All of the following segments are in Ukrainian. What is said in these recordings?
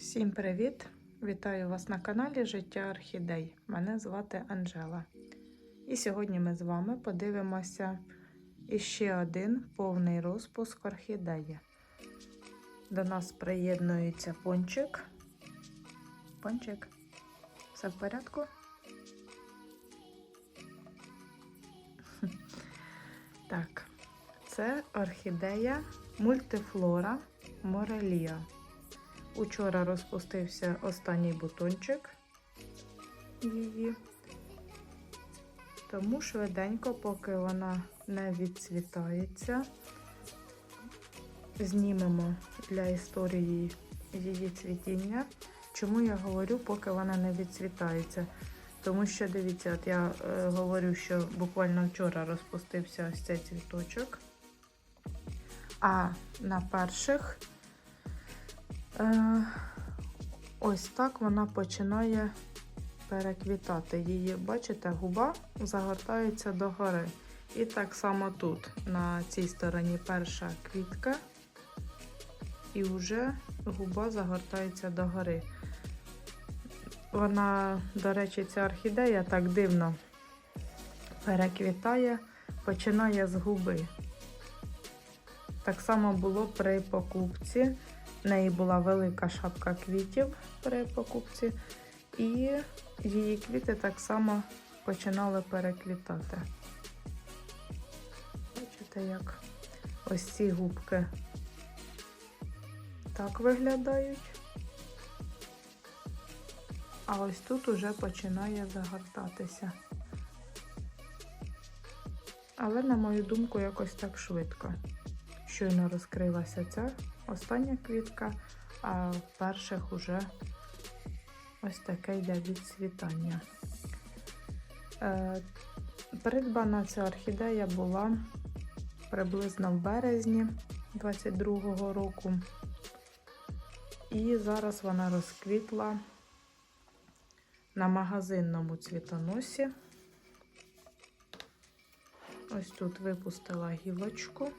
Всім привіт! Вітаю вас на каналі Життя Орхідей. Мене звати Анжела. І сьогодні ми з вами подивимося іще один повний розпуск орхідеї. До нас приєднується пончик. Пончик, все в порядку? Так, це орхідея мультифлора Морелія. Учора розпустився останній бутончик її. Тому швиденько, поки вона не відцвітається, знімемо для історії її цвітіння. Чому я говорю, поки вона не відцвітається? Тому що, дивіться, от я е, говорю, що буквально вчора розпустився ось цей цвіточок. А на перших ось так вона починає переквітати. Її, бачите, губа загортається догори. І так само тут, на цій стороні, перша квітка, і вже губа загортається догори. Вона, до речі, ця орхідея так дивно переквітає, починає з губи. Так само було при покупці. В неї була велика шапка квітів при покупці, і її квіти так само починали переквітати. Бачите, як ось ці губки так виглядають. А ось тут уже починає загортатися. Але, на мою думку, якось так швидко. Щойно розкрилася ця остання квітка, а в перших уже ось таке йде відцвітання. Е, придбана ця орхідея була приблизно в березні 22-го року. І зараз вона розквітла на магазинному цвітоносі. Ось тут випустила гілочку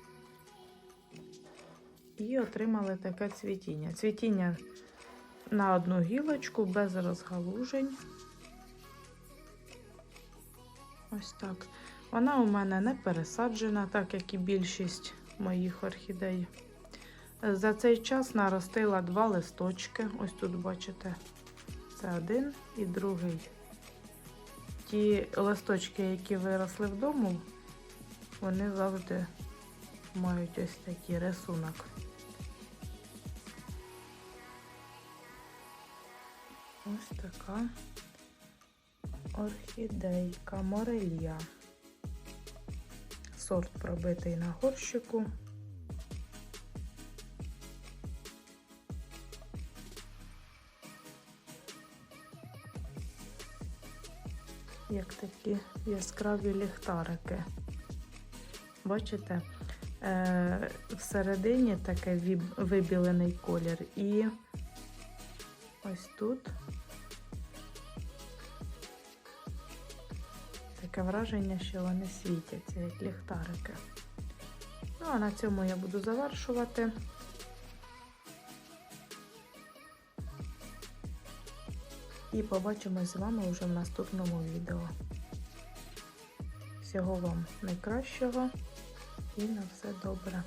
і отримали таке цвітіння. Цвітіння на одну гілочку без розгалужень. Ось так. Вона у мене не пересаджена, так як і більшість моїх орхідей. За цей час наростила два листочки. Ось тут, бачите, це один і другий. Ті листочки, які виросли вдома, вони завжди мають ось такий рисунок. Ось така орхідейка морелья. Сорт пробитий на горщику. Як такі яскраві ліхтарики. Бачите, е, всередині таке вибілений колір і ось тут таке враження, що вони світяться, як ліхтарики. Ну, а на цьому я буду завершувати. І побачимось з вами вже в наступному відео. Всього вам найкращого і на все добре.